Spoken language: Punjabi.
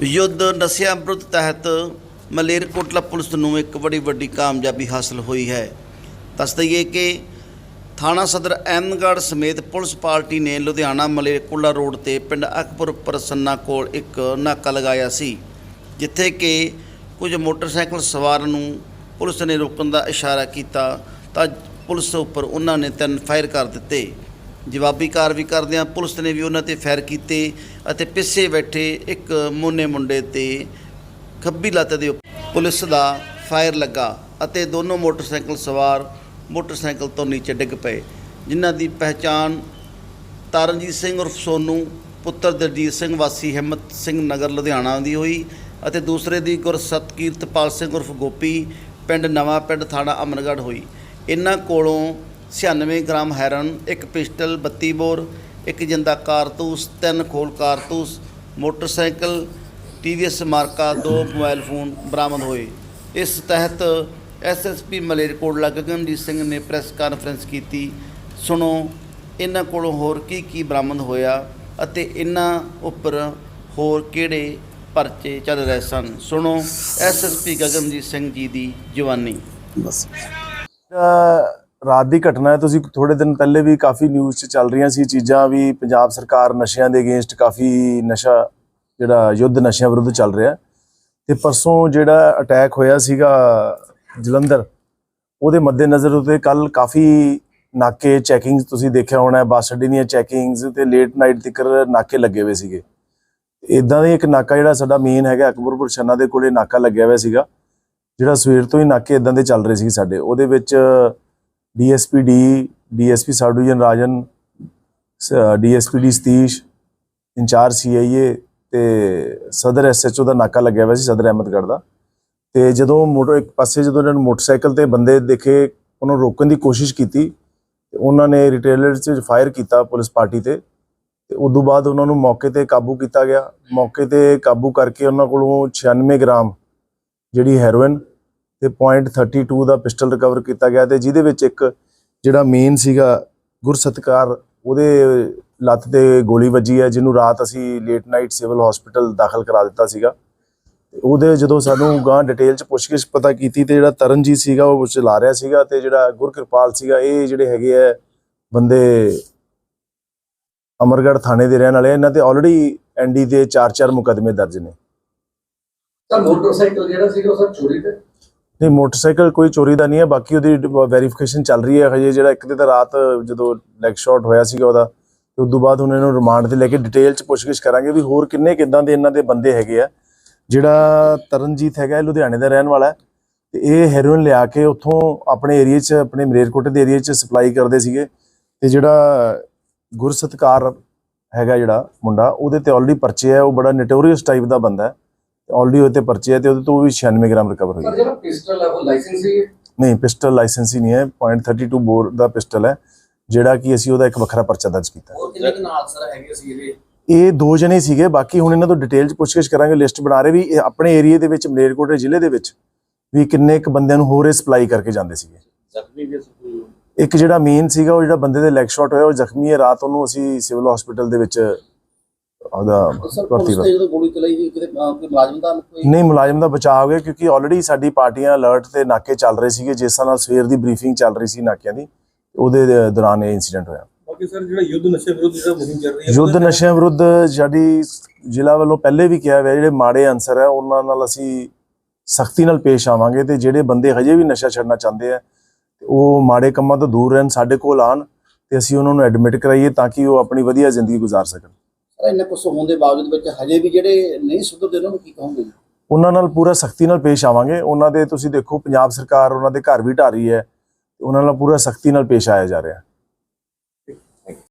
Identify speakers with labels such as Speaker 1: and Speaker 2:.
Speaker 1: ਯੁੱਧ ਨਸ਼ਿਆਂ ਵਿਰੁੱਧ ਤਹਿਤ ਮਲੇਰਕੋਟਲਾ ਪੁਲਿਸ ਨੂੰ ਇੱਕ ਬੜੀ ਵੱਡੀ ਕਾਮਯਾਬੀ ਹਾਸਲ ਹੋਈ ਹੈ। ਦੱਸ ਦਈਏ ਕਿ ਥਾਣਾ ਸਦਰ ਐਮਗੜ੍ਹ ਸਮੇਤ ਪੁਲਿਸ ਪਾਰਟੀ ਨੇ ਲੁਧਿਆਣਾ ਮਲੇਰਕੋਟਲਾ ਰੋਡ ਤੇ ਪਿੰਡ ਅਕਬਰ ਪ੍ਰਸੰਨਾ ਕੋਲ ਇੱਕ ਨਾਕਾ ਲਗਾਇਆ ਸੀ, ਜਿੱਥੇ ਕਿ ਕੁਝ ਮੋਟਰਸਾਈਕਲ ਸਵਾਰ ਨੂੰ ਪੁਲਿਸ ਨੇ ਰੋਕਣ ਦਾ ਇਸ਼ਾਰਾ ਕੀਤਾ ਤਾਂ ਪੁਲਿਸ ਉੱਪਰ ਉਹਨਾਂ ਨੇ ਤਿੰਨ ਫਾਇਰ ਕਰ ਦਿੱਤੇ। ਜਵਾਬੀ ਕਾਰਵਾਈ ਕਰਦਿਆਂ ਪੁਲਿਸ ਨੇ ਵੀ ਉਹਨਾਂ ਤੇ ਫੈਰ ਕੀਤੇ ਅਤੇ ਪਿੱਛੇ ਬੈਠੇ ਇੱਕ ਮੋਨੇ ਮੁੰਡੇ ਤੇ ਖੱਬੀ ਲੱਤ ਦੇ ਉੱਪਰ ਪੁਲਿਸ ਦਾ ਫਾਇਰ ਲੱਗਾ ਅਤੇ ਦੋਨੋਂ ਮੋਟਰਸਾਈਕਲ ਸਵਾਰ ਮੋਟਰਸਾਈਕਲ ਤੋਂ ਨੀਚੇ ਡਿੱਗ ਪਏ, ਜਿਨ੍ਹਾਂ ਦੀ ਪਹਿਚਾਣ ਤਰਨਜੀਤ ਸਿੰਘ ਉਰਫ ਸੋਨੂ, ਪੁੱਤਰ ਦਲਜੀਤ ਸਿੰਘ, ਵਾਸੀ ਹਿੰਮਤ ਸਿੰਘ ਨਗਰ ਲੁਧਿਆਣਾ ਦੀ ਹੋਈ ਅਤੇ ਦੂਸਰੇ ਦੀ ਗੁਰਸਤਕੀਰਤਪਾਲ ਸਿੰਘ ਉਰਫ ਗੋਪੀ, ਪਿੰਡ ਨਵਾਂ ਪਿੰਡ ਥਾਣਾ ਅਮਰਗੜ੍ਹ ਹੋਈ। ਇਹਨਾਂ ਕੋਲੋਂ 96 ਗ੍ਰਾਮ ਹੈਰਨ ਇੱਕ ਪਿਸਟਲ 32 ਬੋਰ ਇੱਕ ਜਿੰਦਾ ਕਾਰਤੂਸ ਤਿੰਨ ਖੋਲ ਕਾਰਤੂਸ ਮੋਟਰਸਾਈਕਲ ਟੀਵੀਐਸ ਮਾਰਕਾ ਦੋ ਮੋਬਾਈਲ ਫੋਨ ਬਰਾਮਦ ਹੋਏ। ਇਸ ਤਹਿਤ ਐਸਐਸਪੀ ਮਲੇਰਕੋਟਲਾ ਗਗਨਜੀਤ ਸਿੰਘ ਨੇ ਪ੍ਰੈਸ ਕਾਨਫਰੰਸ ਕੀਤੀ। ਸੁਣੋ ਇਹਨਾਂ ਕੋਲੋਂ ਹੋਰ ਕੀ ਕੀ ਬਰਾਮਦ ਹੋਇਆ ਅਤੇ ਇਹਨਾਂ ਉੱਪਰ ਹੋਰ ਕਿਹੜੇ ਪਰਚੇ ਚੱਲ ਰਹੇ ਸਨ? ਸੁਣੋ ਐਸਐਸਪੀ ਗਗਨਜੀਤ ਸਿੰਘ ਜੀ ਦੀ ਜਵਾਨੀ।
Speaker 2: ਬਸ। ਰਾਤ ਦੀ ਘਟਨਾ ਹੈ। ਤੁਸੀਂ ਥੋੜੇ ਦਿਨ ਪਹਿਲੇ ਵੀ ਕਾਫੀ ਨਿਊਜ਼ 'ਚ ਚੱਲ ਰਹੀਆਂ ਸੀ ਚੀਜ਼ਾਂ ਵੀ। ਪੰਜਾਬ ਸਰਕਾਰ ਨਸ਼ਿਆਂ ਦੇ ਅਗੇਂਸਟ ਕਾਫੀ ਨਸ਼ਾ ਜਿਹੜਾ ਯੁੱਧ ਨਸ਼ਿਆਂ ਵਿਰੁੱਧ ਚੱਲ ਰਿਹਾ। ਹੈ। ਤੇ ਪਰਸੋਂ ਜਿਹੜਾ ਅਟੈਕ ਹੋਇਆ ਸੀਗਾ ਜਲੰਧਰ, ਉਹਦੇ ਮੱਦੇਨਜ਼ਰ ਉਤੇ ਕੱਲ ਕਾਫੀ ਨਾਕੇ ਚੈਕਿੰਗਸ ਤੁਸੀਂ ਦੇਖਿਆ ਹੋਣਾ ਬੱਸ ਅੱਡੇ ਦੀਆਂ ਚੈਕਿੰਗਸ ਤੇ ਲੇਟ ਨਾਈਟ ਤੱਕ ਨਾਕੇ ਲੱਗੇ ਹੋਏ ਸੀਗੇ। ਇਦਾਂ ਦੇ ਇੱਕ ਨਾਕਾ ਜਿਹੜਾ ਸਾਡਾ ਮੇਨ ਹੈਗਾ, ਅਕਬਰਪੁਰ ਛੰਨਾ ਦੇ ਕੋਲੇ ਨਾਕਾ ਲੱਗਿਆ ਹੋਇਆ ਸੀਗਾ। ਜਿਹੜਾ ਸਵੇਰ ਤੋਂ ਹੀ ਨਾਕੇ ਇਦਾਂ ਦੇ ਚੱਲ ਰਹੇ ਸੀ ਸਾਡੇ। ਉਹਦੇ ਵਿੱਚ DSP D, DSP sub division Rajan DSP D Satish, incharge CIA ਤੇ ਸਦਰ ਐਸਐਚਓ ਦਾ ਨਾਕਾ ਲੱਗਿਆ ਹੋਇਆ ਸੀ ਸਦਰ ਅਹਿਮਦਗੜ੍ਹ ਦਾ। ਤੇ ਜਦੋਂ ਮੋਟਰ, ਇੱਕ ਪਾਸੇ ਜਦੋਂ ਇਹਨਾਂ ਨੂੰ ਮੋਟਰਸਾਈਕਲ ਤੇ ਬੰਦੇ ਦੇਖੇ, ਉਹਨਾਂ ਨੂੰ ਰੋਕਣ ਦੀ ਕੋਸ਼ਿਸ਼ ਕੀਤੀ, ਤੇ ਉਹਨਾਂ ਨੇ ਰਿਟੇਲਰ 'ਚ ਫਾਇਰ ਕੀਤਾ ਪੁਲਿਸ ਪਾਰਟੀ ਤੇ। ਤੇ ਉਸ ਤੋਂ ਬਾਅਦ ਉਹਨਾਂ ਨੂੰ ਮੌਕੇ ਤੇ ਕਾਬੂ ਕੀਤਾ ਗਿਆ। ਮੌਕੇ ਤੇ ਕਾਬੂ ਕਰਕੇ ਉਹਨਾਂ ਕੋਲੋਂ 96 ਗ੍ਰਾਮ ਜਿਹੜੀ ਹੈਰੋਇਨ ਤੇ .32 ਦਾ ਪਿਸਟਲ ਰਿਕਵਰ ਕੀਤਾ ਗਿਆ ਤੇ ਜਿਹਦੇ ਵਿੱਚ ਇੱਕ ਜਿਹੜਾ ਮੇਨ ਸੀਗਾ ਗੁਰਸਤਕਾਰ, ਉਹਦੇ ਲੱਤ ਤੇ ਗੋਲੀ ਵੱਜੀ ਹੈ, ਜਿਹਨੂੰ ਰਾਤ ਅਸੀਂ ਲੇਟ ਨਾਈਟ ਸਿਵਲ ਹਸਪੀਟਲ ਦਾਖਲ ਕਰਾ ਦਿੱਤਾ ਸੀਗਾ। ਉਹਦੇ ਜਦੋਂ ਸਾਨੂੰ ਗਾਂ ਡਿਟੇਲ ਚ ਪੁੱਛਗਿੱਛ ਪਤਾ ਕੀਤੀ ਤੇ ਜਿਹੜਾ ਤਰਨਜੀਤ ਸੀਗਾ, ਉਹ ਚਲਾ ਰਿਹਾ ਸੀਗਾ ਤੇ ਜਿਹੜਾ ਗੁਰਕਿਰਪਾਲ ਸੀਗਾ, ਇਹ ਜਿਹੜੇ ਹੈਗੇ ਆ ਬੰਦੇ ਅਮਰਗੜ੍ਹ ਥਾਣੇ ਦੇ ਰਹਿਣ ਵਾਲੇ ਇਹਨਾਂ ਤੇ ਆਲਰੇਡੀ ਐਨਡੀ ਦੇ 4-4 ਮੁਕਦਮੇ ਦਰਜ ਨੇ।
Speaker 3: ਸਰ ਮੋਟਰਸਾਈਕਲ ਜਿਹੜਾ ਸੀਗਾ, ਉਹ ਸਰ ਚੋਰੀ ਤੇ
Speaker 2: ਨਹੀਂ ਮੋਟਰਸਾਈਕਲ ਕੋਈ ਚੋਰੀ ਦਾ ਨਹੀਂ ਹੈ, ਬਾਕੀ ਉਹਦੀ ਵੈਰੀਫਿਕੇਸ਼ਨ ਚੱਲ ਰਹੀ ਹੈ ਹਜੇ ਜਿਹੜਾ ਇੱਕ ਤੇ ਤਾਂ ਰਾਤ ਜਦੋਂ ਲੈਗ ਸ਼ਾਟ ਹੋਇਆ ਸੀਗਾ ਉਹਦਾ, ਤੇ ਉਸ ਤੋਂ ਬਾਅਦ ਹੁਣ ਇਹਨੂੰ ਰਿਮਾਂਡ ਤੇ ਲੈ ਕੇ ਡਿਟੇਲ ਚ ਪੁੱਛਗਿੱਛ ਕਰਾਂਗੇ ਵੀ ਹੋਰ ਕਿੰਨੇ ਕਿਦਾਂ ਦੇ ਇਹਨਾਂ ਦੇ ਬੰਦੇ ਹੈਗੇ ਆ, ਜਿਹੜਾ ਤਰਨਜੀਤ ਹੈਗਾ ਲੁਧਿਆਣੇ ਦਾ ਰਹਿਣ ਵਾਲਾ ਹੈ, ਤੇ ਇਹ ਹੈਰੋਇਨ ਲਿਆ ਕੇ ਉੱਥੋਂ ਆਪਣੇ ਏਰੀਆ 'ਚ, ਆਪਣੇ ਮਰੇਰਕੋਟੇ ਦੇ ਏਰੀਆ 'ਚ ਸਪਲਾਈ ਕਰਦੇ ਸੀਗੇ, ਤੇ ਜਿਹੜਾ ਗੁਰਸਤਕਾਰ ਹੈਗਾ ਜਿਹੜਾ ਮੁੰਡਾ, ਉਹਦੇ ਤੇ ਆਲਰੇਡੀ ਪਰਚੇ ਹੈ ਉਹ ਬੜਾ ਨਟੋਰੀਅਸ ਟਾਈਪ ਦਾ ਬੰਦਾ ਹੈ। ਆਲਰੇਡੀ ਉਹਦੇ ਤੇ ਪਰਚੇ ਹੈ ਤੇ ਉਹਦੇ ਤੋਂ ਵੀ 96 ਗ੍ਰਾਮ ਰਿਕਵਰ ਹੋਈ ਹੈ।
Speaker 3: ਸਰ ਜਿਹੜਾ ਪਿਸਟਲ ਹੈ ਉਹ ਲਾਇਸੈਂਸ ਹੀ ਹੈ?
Speaker 2: ਨਹੀਂ ਪਿਸਟਲ ਲਾਇਸੈਂਸ ਹੀ ਨਹੀਂ ਹੈ .32 ਬੋਰ ਦਾ ਪਿਸਟਲ ਹੈ ਜਿਹੜਾ ਕਿ ਅਸੀਂ ਉਹਦਾ ਇੱਕ ਵੱਖਰਾ ਪਰਚਾ ਦਰਜ ਕੀਤਾ
Speaker 3: ਹੋਰ ਕਿੰਨੇ ਕੁ ਨਾਲ ਸਰ ਹੈਗੇ ਸੀ ਇਹਦੇ?
Speaker 2: ਇਹ ਦੋ ਜਣੇ ਸੀਗੇ ਬਾਕੀ ਹੁਣ ਇਹਨਾਂ ਤੋਂ ਡਿਟੇਲ ਚ ਪੁੱਛਗਿੱਛ ਕਰਾਂਗੇ ਲਿਸਟ ਬਣਾ ਰਹੇ ਵੀ ਆਪਣੇ ਏਰੀਆ ਦੇ ਵਿੱਚ ਮਲੇਰਕੋਟੇ ਜ਼ਿਲ੍ਹੇ ਦੇ ਵਿੱਚ ਵੀ ਕਿੰਨੇ ਇੱਕ ਬੰਦਿਆਂ ਨੂੰ ਹੋਰ ਇਹ ਸਪਲਾਈ ਕਰਕੇ ਜਾਂਦੇ ਸੀਗੇ।
Speaker 3: ਜ਼ਖਮੀ ਵੀ ਸੀ
Speaker 2: ਇੱਕ ਜਿਹੜਾ ਮੇਨ ਸੀਗਾ ਉਹ ਜਿਹੜਾ ਬੰਦੇ ਦੇ ਲੈਗ ਸ਼ਾਟ ਹੋਇਆ ਉਹ ਜ਼ਖਮੀ ਹੈ। ਰਾਤ ਉਹਨੂੰ ਅਸੀਂ ਸਿਵਲ ਹਸਪੀਟਲ ਦੇ ਵਿੱਚ ਉਹਦਾ ਭਰਤੀ
Speaker 3: ਪੁਲਿਸ
Speaker 2: ਕਰ
Speaker 3: ਤੇ ਜਦੋਂ ਗੋਲੀ ਚਲਾਈ ਗਈ ਕਿਤੇ ਅਹ, ਕੋਈ ਮੁਲਾਜ਼ਮ ਦਾ ਕੋਈ
Speaker 2: ਨਹੀਂ ਮੁਲਾਜ਼ਮ ਦਾ ਬਚਾਅ ਹੋ ਗਿਆ ਕਿਉਂਕਿ ਆਲਰੇਡੀ ਸਾਡੀ ਪਾਰਟੀਆਂ ਅਲਰਟ ਤੇ ਨਾਕੇ ਚੱਲ ਰਹੇ ਸੀਗੇ ਜਿਸ ਨਾਲ ਸਵੇਰ ਦੀ ਬਰੀਫਿੰਗ ਚੱਲ ਰਹੀ ਸੀ ਨਾਕਿਆਂ ਦੀ ਉਹਦੇ ਦੌਰਾਨ ਇਹ ਇਨਸੀਡੈਂਟ ਹੋਇਆ।
Speaker 4: ਬਾਕੀ ਸਰ ਜਿਹੜਾ ਯੁੱਧ ਨਸ਼ੇ ਵਿਰੁੱਧ ਜਿਹੜਾ ਮੁਹਿੰਮ ਚੱਲ ਰਹੀ ਹੈ
Speaker 2: ਯੁੱਧ ਨਸ਼ਿਆਂ ਵਿਰੁੱਧ ਸਾਡੀ ਜ਼ਿਲ੍ਹਾ ਵੱਲੋਂ ਪਹਿਲੇ ਵੀ ਕਿਹਾ ਹੋਇਆ ਜਿਹੜੇ ਮਾੜੇ ਅਨਸਰ ਹੈ ਉਹਨਾਂ ਨਾਲ ਅਸੀਂ ਸਖਤੀ ਨਾਲ ਪੇਸ਼ ਆਵਾਂਗੇ ਤੇ ਜਿਹੜੇ ਬੰਦੇ ਹਜੇ ਵੀ ਨਸ਼ਾ ਛੱਡਣਾ ਚਾਹੁੰਦੇ ਆ ਉਹ ਮਾੜੇ ਕੰਮਾਂ ਤੋਂ ਦੂਰ ਰਹਿਣ ਸਾਡੇ ਕੋਲ ਆਣ ਤੇ ਅਸੀਂ ਉਹਨਾਂ ਨੂੰ ਐਡਮਿਟ ਕਰਾਈਏ ਤਾਂ ਕਿ ਉਹ ਆਪਣੀ ਵਧੀਆ ਜ਼ਿੰਦਗੀ ਗੁਜ਼ਾਰ ਸਕਣ।
Speaker 3: ਇੰਨਾ ਕੁਝ ਹੋਣ ਦੇ ਬਾਵਜੂਦ ਵਿੱਚ ਹਜੇ ਵੀ ਜਿਹੜੇ ਨਹੀਂ ਸੁਧਰਦੇ ਉਹਨਾਂ ਨੂੰ ਕੀ ਕਹੋਗੇ
Speaker 2: ਉਹਨਾਂ ਨਾਲ ਪੂਰਾ ਸਖਤੀ ਨਾਲ ਪੇਸ਼ ਆਵਾਂਗੇ। ਉਹਨਾਂ ਦੇ ਤੁਸੀਂ ਦੇਖੋ ਪੰਜਾਬ ਸਰਕਾਰ ਉਹਨਾਂ ਦੇ ਘਰ ਵੀ ਢਾ ਰਹੀ ਹੈ। ਉਹਨਾਂ ਨਾਲ ਪੂਰਾ ਸਖਤੀ ਨਾਲ ਪੇਸ਼ ਆਇਆ ਜਾ ਰਿਹਾ।